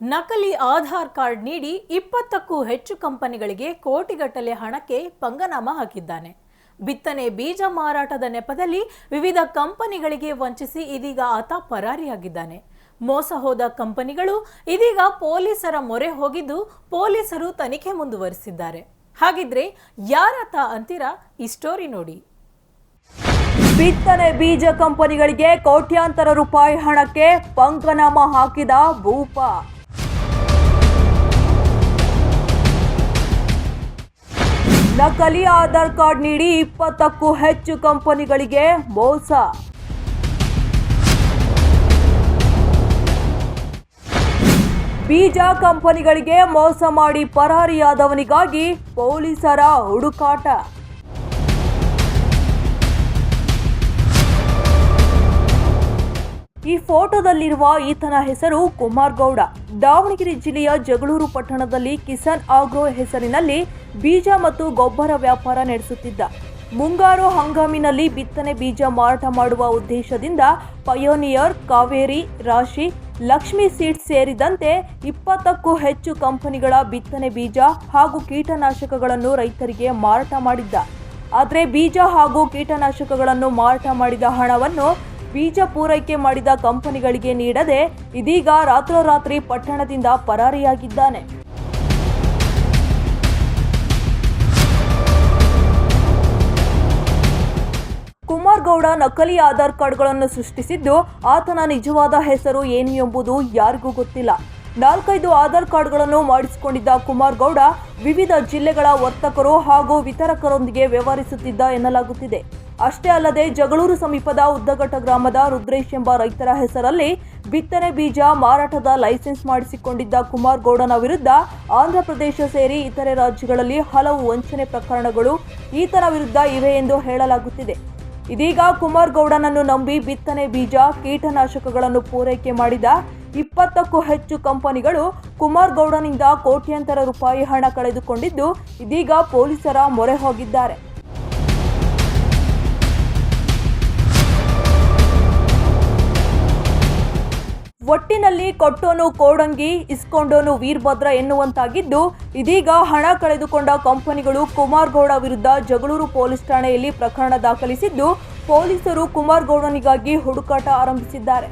ನಕಲಿ ಆಧಾರ್ ಕಾರ್ಡ್ ನೀಡಿ ಇಪ್ಪತ್ತಕ್ಕೂ ಹೆಚ್ಚು ಕಂಪನಿಗಳಿಗೆ ಕೋಟಿಗಟ್ಟಲೆ ಹಣಕ್ಕೆ ಪಂಗನಾಮ ಹಾಕಿದ್ದಾನೆ. ಬಿತ್ತನೆ ಬೀಜ ಮಾರಾಟದ ನೆಪದಲ್ಲಿ ವಿವಿಧ ಕಂಪನಿಗಳಿಗೆ ವಂಚಿಸಿ ಇದೀಗ ಆತ ಪರಾರಿಯಾಗಿದ್ದಾನೆ. ಮೋಸ ಹೋದ ಕಂಪನಿಗಳು ಇದೀಗ ಪೊಲೀಸರ ಮೊರೆ ಹೋಗಿದ್ದು ಪೊಲೀಸರು ತನಿಖೆ ಮುಂದುವರಿಸಿದ್ದಾರೆ. ಹಾಗಿದ್ರೆ ಯಾರಾತ ಅಂತೀರಾ ಈ ಸ್ಟೋರಿ ನೋಡಿ. ಬಿತ್ತನೆ ಬೀಜ ಕಂಪನಿಗಳಿಗೆ ಕೋಟ್ಯಾಂತರ ರೂಪಾಯಿ ಹಣಕ್ಕೆ ಪಂಕನಾಮ ಹಾಕಿದ ಭೂಪ. ನಕಲಿ ಆಧಾರ್ ಕಾರ್ಡ್ ನೀಡಿ ಇಪ್ಪತ್ತಕ್ಕೂ ಹೆಚ್ಚು ಕಂಪನಿಗಳಿಗೆ ಮೋಸ. ಬೀಜ ಕಂಪನಿಗಳಿಗೆ ಮೋಸ ಮಾಡಿ ಪರಾರಿಯಾದವನಿಗಾಗಿ ಪೊಲೀಸರ ಹುಡುಕಾಟ. ಈ ಫೋಟೋದಲ್ಲಿರುವ ಈತನ ಹೆಸರು ಕುಮಾರ್ ಗೌಡ ದಾವಣಗೆರೆ ಜಿಲ್ಲೆಯ ಜಗಳೂರು ಪಟ್ಟಣದಲ್ಲಿ ಕಿಸಾನ್ ಆಗ್ರೋ ಹೆಸರಿನಲ್ಲಿ ಬೀಜ ಮತ್ತು ಗೊಬ್ಬರ ವ್ಯಾಪಾರ ನಡೆಸುತ್ತಿದ್ದ. ಮುಂಗಾರು ಹಂಗಾಮಿನಲ್ಲಿ ಬಿತ್ತನೆ ಬೀಜ ಮಾರಾಟ ಮಾಡುವ ಉದ್ದೇಶದಿಂದ ಪಯೋನಿಯರ್ ಕಾವೇರಿ, ರಾಶಿ, ಲಕ್ಷ್ಮಿ ಸೀಡ್ಸ್ ಸೇರಿದಂತೆ ಇಪ್ಪತ್ತಕ್ಕೂ ಹೆಚ್ಚು ಕಂಪನಿಗಳ ಬಿತ್ತನೆ ಬೀಜ ಹಾಗೂ ಕೀಟನಾಶಕಗಳನ್ನು ರೈತರಿಗೆ ಮಾರಾಟ ಮಾಡಿದ್ದ. ಆದರೆ ಬೀಜ ಹಾಗೂ ಕೀಟನಾಶಕಗಳನ್ನು ಮಾರಾಟ ಮಾಡಿದ ಹಣವನ್ನು ಬೀಜ ಪೂರೈಕೆ ಮಾಡಿದ ಕಂಪನಿಗಳಿಗೆ ನೀಡದೆ ಇದೀಗ ರಾತ್ರೋರಾತ್ರಿ ಪಟ್ಟಣದಿಂದ ಪರಾರಿಯಾಗಿದ್ದಾನೆ. ಕುಮಾರ್ ಗೌಡ ನಕಲಿ ಆಧಾರ್ ಕಾರ್ಡ್ಗಳನ್ನು ಸೃಷ್ಟಿಸಿದ್ದು ಆತನ ನಿಜವಾದ ಹೆಸರು ಏನು ಎಂಬುದು ಯಾರಿಗೂ ಗೊತ್ತಿಲ್ಲ. ನಾಲ್ಕೈದು ಆಧಾರ್ ಕಾರ್ಡ್ಗಳನ್ನು ಮಾಡಿಸಿಕೊಂಡಿದ್ದ ಕುಮಾರ್ ಗೌಡ ವಿವಿಧ ಜಿಲ್ಲೆಗಳ ವರ್ತಕರು ಹಾಗೂ ವಿತರಕರೊಂದಿಗೆ ವ್ಯವಹರಿಸುತ್ತಿದ್ದ ಎನ್ನಲಾಗುತ್ತಿದೆ. ಅಷ್ಟೇ ಅಲ್ಲದೆ ಜಗಳೂರು ಸಮೀಪದ ಉದ್ದಘಟ್ಟ ಗ್ರಾಮದ ರುದ್ರೇಶ್ ಎಂಬ ರೈತರ ಹೆಸರಲ್ಲಿ ಬಿತ್ತನೆ ಬೀಜ ಮಾರಾಟದ ಲೈಸೆನ್ಸ್ ಮಾಡಿಸಿಕೊಂಡಿದ್ದ ಕುಮಾರ್ ಗೌಡನ ವಿರುದ್ಧ ಆಂಧ್ರಪ್ರದೇಶ ಸೇರಿ ಇತರೆ ರಾಜ್ಯಗಳಲ್ಲಿ ಹಲವು ವಂಚನೆ ಪ್ರಕರಣಗಳು ಈತನ ವಿರುದ್ಧ ಇವೆ ಎಂದು ಹೇಳಲಾಗುತ್ತಿದೆ. ಇದೀಗ ಕುಮಾರ್ ಗೌಡನನ್ನು ನಂಬಿ ಬಿತ್ತನೆ ಬೀಜ, ಕೀಟನಾಶಕಗಳನ್ನು ಪೂರೈಕೆ ಮಾಡಿದ ಇಪ್ಪತ್ತಕ್ಕೂ ಹೆಚ್ಚು ಕಂಪನಿಗಳು ಕುಮಾರ್ ಗೌಡನಿಂದ ಕೋಟ್ಯಂತರ ರೂಪಾಯಿ ಹಣ ಕಳೆದುಕೊಂಡಿದ್ದು, ಇದೀಗ ಪೊಲೀಸರ ಮೊರೆ ಹೋಗಿದ್ದಾರೆ. ಒಟ್ಟಿನಲ್ಲಿ ಕೊಟ್ಟೋನು ಕೋಡಂಗಿ, ಇಸ್ಕೊಂಡೋನು ವೀರಭದ್ರ ಎನ್ನುವಂತಾಗಿದ್ದು, ಇದೀಗ ಹಣ ಕಳೆದುಕೊಂಡ ಕಂಪನಿಗಳು ಕುಮಾರ್ ಗೌಡ ವಿರುದ್ಧ ಜಗಳೂರು ಪೊಲೀಸ್ ಠಾಣೆಯಲ್ಲಿ ಪ್ರಕರಣ ದಾಖಲಿಸಿದ್ದು, ಪೊಲೀಸರು ಕುಮಾರ್ ಗೌಡನಿಗಾಗಿ ಹುಡುಕಾಟ ಆರಂಭಿಸಿದ್ದಾರೆ.